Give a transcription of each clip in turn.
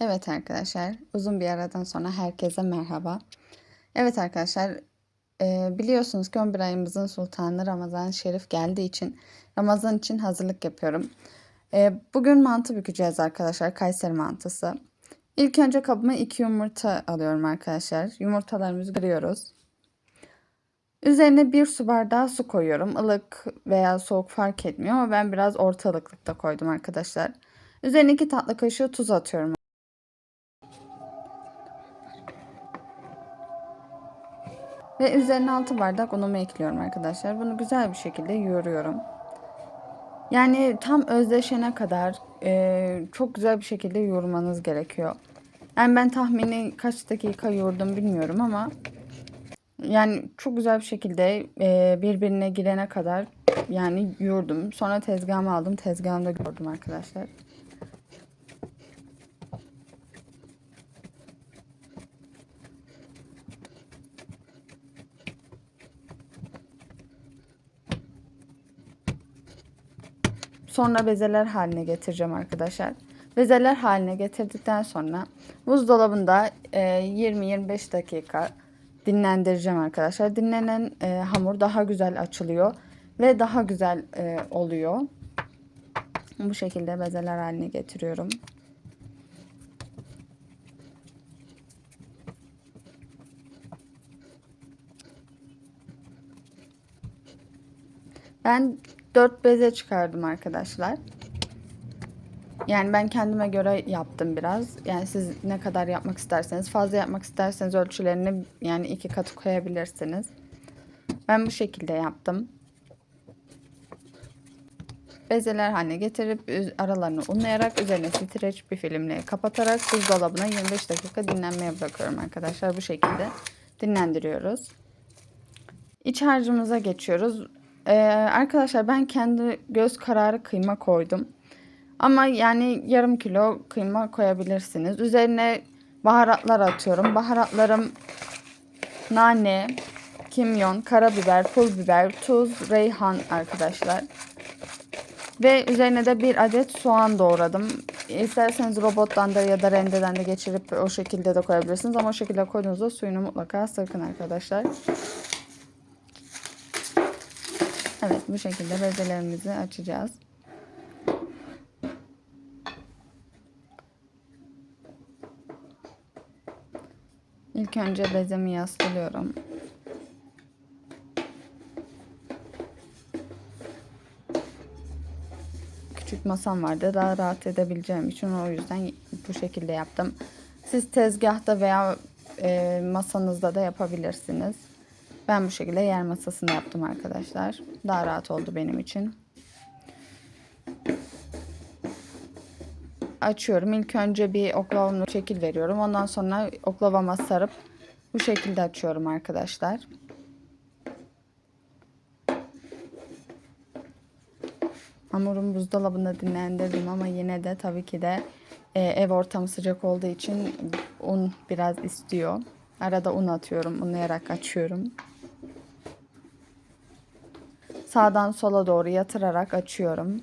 Evet arkadaşlar, uzun bir aradan sonra herkese merhaba. Evet arkadaşlar, e, biliyorsunuz ki 11 ayımızın sultanı Ramazan Şerif geldiği için Ramazan için hazırlık yapıyorum. E, bugün mantı bükeceğiz arkadaşlar, Kayseri mantısı. İlk önce kabıma 2 yumurta alıyorum arkadaşlar. Yumurtalarımızı kırıyoruz. Üzerine bir su bardağı su koyuyorum. Ilık veya soğuk fark etmiyor ama ben biraz ortalıklıkta koydum arkadaşlar. Üzerine 2 tatlı kaşığı tuz atıyorum. Ve üzerine 6 bardak unumu ekliyorum arkadaşlar. Bunu güzel bir şekilde yoğuruyorum. Yani tam özleşene kadar e, çok güzel bir şekilde yoğurmanız gerekiyor. Yani ben tahmini kaç dakika yoğurdum bilmiyorum ama yani çok güzel bir şekilde e, birbirine girene kadar yani yoğurdum. Sonra tezgahıma aldım. Tezgahımda gördüm arkadaşlar. Sonra bezeler haline getireceğim arkadaşlar. Bezeler haline getirdikten sonra buzdolabında 20-25 dakika dinlendireceğim arkadaşlar. Dinlenen e, hamur daha güzel açılıyor ve daha güzel e, oluyor. Bu şekilde bezeler haline getiriyorum. Ben 4 beze çıkardım arkadaşlar. Yani ben kendime göre yaptım biraz. Yani siz ne kadar yapmak isterseniz, fazla yapmak isterseniz ölçülerini yani iki katı koyabilirsiniz. Ben bu şekilde yaptım. Bezeler haline getirip aralarını unlayarak üzerine streç bir filmle kapatarak buzdolabına 25 dakika dinlenmeye bırakıyorum arkadaşlar. Bu şekilde dinlendiriyoruz. İç harcımıza geçiyoruz. Ee, arkadaşlar ben kendi göz kararı kıyma koydum. Ama yani yarım kilo kıyma koyabilirsiniz. Üzerine baharatlar atıyorum. Baharatlarım nane, kimyon, karabiber, pul biber, tuz, reyhan arkadaşlar. Ve üzerine de bir adet soğan doğradım. İsterseniz robottan da ya da rendeden de geçirip o şekilde de koyabilirsiniz. Ama o şekilde koyduğunuzda suyunu mutlaka sıkın arkadaşlar. Evet bu şekilde bezelerimizi açacağız. İlk önce bezemi yaslıyorum. Küçük masam vardı. Daha rahat edebileceğim için o yüzden bu şekilde yaptım. Siz tezgahta veya e, masanızda da yapabilirsiniz. Ben bu şekilde yer masasını yaptım arkadaşlar. Daha rahat oldu benim için. Açıyorum. İlk önce bir oklavamla şekil veriyorum. Ondan sonra oklavama sarıp bu şekilde açıyorum arkadaşlar. Hamurum buzdolabında dinlendirdim ama yine de tabii ki de e, ev ortamı sıcak olduğu için un biraz istiyor. Arada un atıyorum. Unlayarak açıyorum. Sağdan sola doğru yatırarak açıyorum.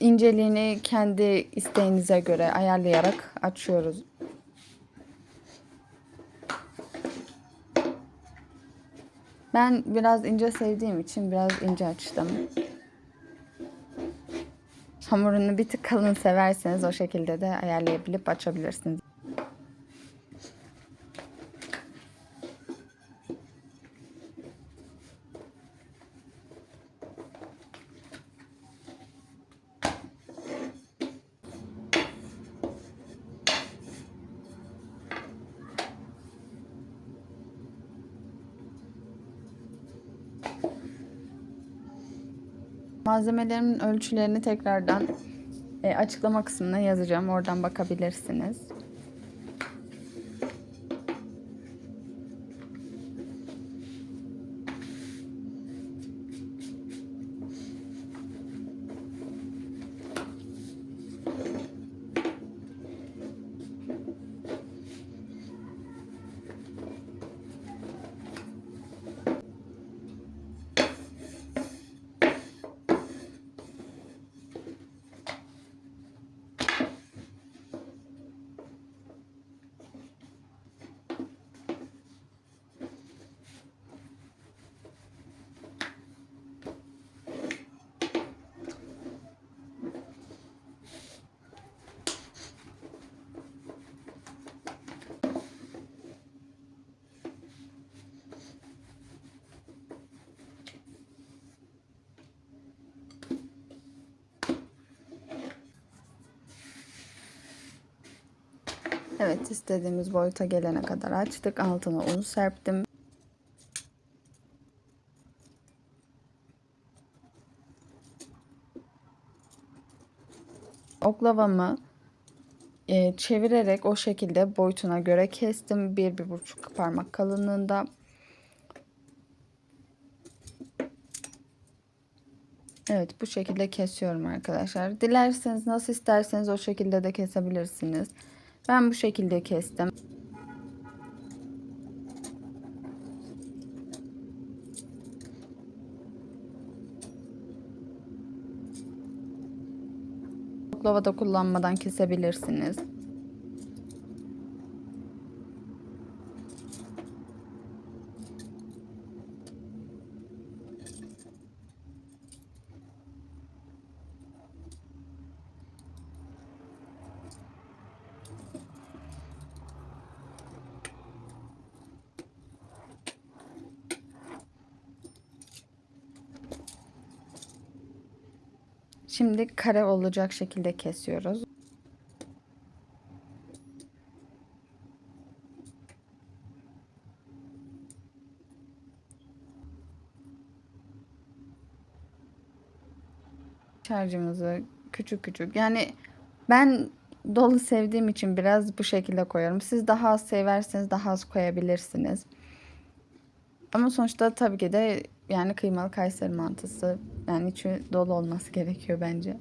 İnceliğini kendi isteğinize göre ayarlayarak açıyoruz. Ben biraz ince sevdiğim için biraz ince açtım. Hamurunu bir tık kalın severseniz o şekilde de ayarlayabilip açabilirsiniz. Malzemelerimin ölçülerini tekrardan e, açıklama kısmına yazacağım. Oradan bakabilirsiniz. Evet istediğimiz boyuta gelene kadar açtık. Altına un serptim. Oklavamı e, çevirerek o şekilde boyutuna göre kestim. Bir, bir buçuk parmak kalınlığında. Evet bu şekilde kesiyorum arkadaşlar. Dilerseniz nasıl isterseniz o şekilde de kesebilirsiniz. Ben bu şekilde kestim. Oklavada kullanmadan kesebilirsiniz. Şimdi kare olacak şekilde kesiyoruz. Şarjımızı küçük küçük yani ben dolu sevdiğim için biraz bu şekilde koyuyorum. Siz daha az severseniz daha az koyabilirsiniz. Ama sonuçta tabii ki de yani kıymalı Kayseri mantısı yani içi dolu olması gerekiyor bence.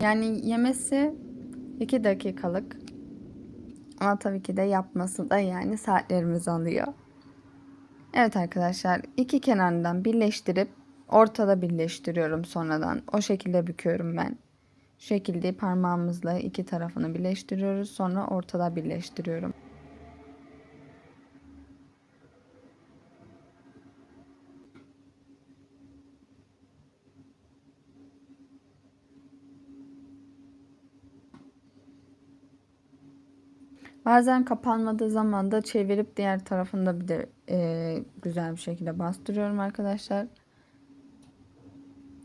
Yani yemesi 2 dakikalık. Ama tabii ki de yapması da yani saatlerimiz alıyor. Evet arkadaşlar iki kenarından birleştirip ortada birleştiriyorum sonradan. O şekilde büküyorum ben. Şu şekilde parmağımızla iki tarafını birleştiriyoruz. Sonra ortada birleştiriyorum. Bazen kapanmadığı zaman da çevirip diğer tarafında bir de e, güzel bir şekilde bastırıyorum arkadaşlar.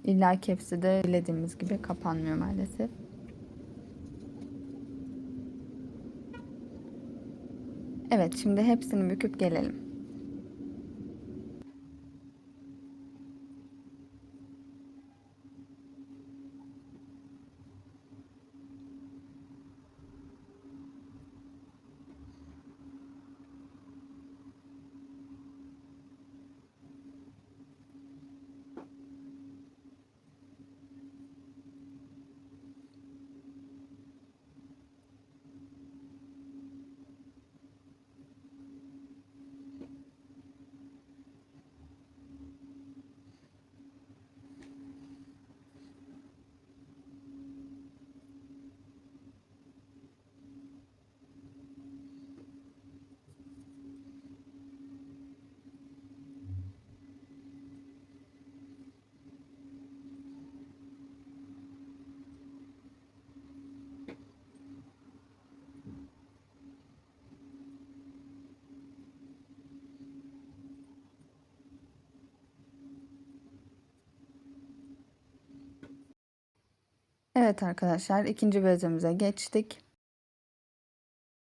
İlla hepsi de dilediğimiz gibi kapanmıyor maalesef. Evet şimdi hepsini büküp gelelim. Evet arkadaşlar ikinci bezemize geçtik.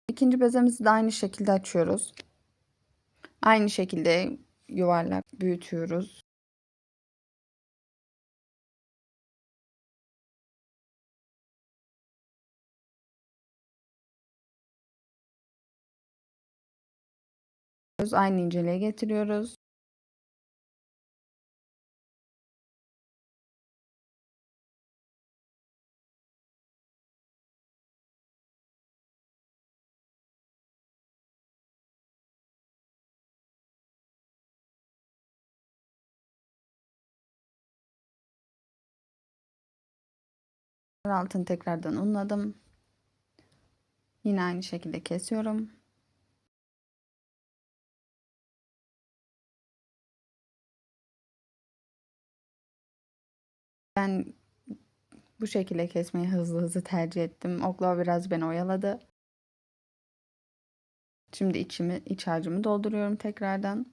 İkinci bezemizi de aynı şekilde açıyoruz. Aynı şekilde yuvarlak büyütüyoruz. Aynı inceliğe getiriyoruz. Altını tekrardan unladım. Yine aynı şekilde kesiyorum. Ben bu şekilde kesmeyi hızlı hızlı tercih ettim. Oklava biraz beni oyaladı. Şimdi içimi, iç harcımı dolduruyorum tekrardan.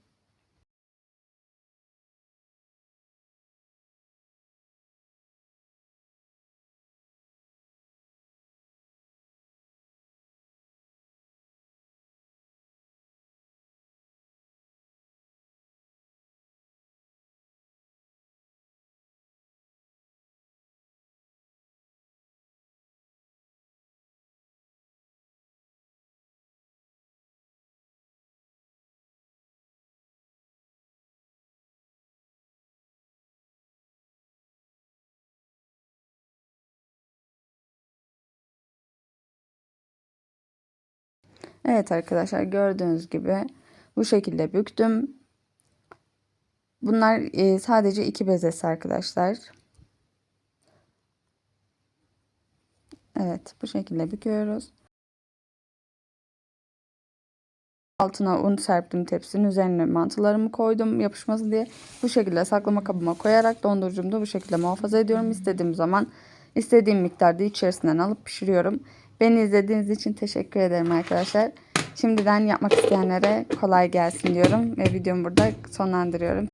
Evet arkadaşlar gördüğünüz gibi bu şekilde büktüm. Bunlar e, sadece iki bezesi arkadaşlar. Evet bu şekilde büküyoruz. Altına un serptim tepsinin üzerine mantılarımı koydum yapışması diye. Bu şekilde saklama kabıma koyarak dondurucumda bu şekilde muhafaza ediyorum. İstediğim zaman istediğim miktarda içerisinden alıp pişiriyorum. Beni izlediğiniz için teşekkür ederim arkadaşlar. Şimdiden yapmak isteyenlere kolay gelsin diyorum ve videomu burada sonlandırıyorum.